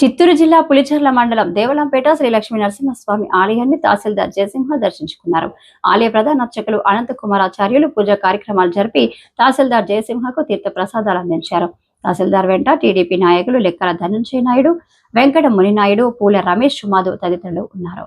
చిత్తూరు జిల్లా పులిచెర్ల మండలం దేవలంపేట శ్రీ లక్ష్మీ నరసింహస్వామి ఆలయాన్ని తహసీల్దార్ జయసింహ దర్శించుకున్నారు. ఆలయ ప్రధాన అర్చకులు అనంత కుమారాచార్యులు పూజా కార్యక్రమాలు జరిపి తహసీల్దార్ జయసింహకు తీర్థ ప్రసాదాలు అందించారు. తహసీల్దార్ వెంట టీడీపీ నాయకులు లెక్కల ధనంజయ నాయుడు వెంకట మునినాయుడు పూల రమేష్ మాధవ్ తదితరులు ఉన్నారు.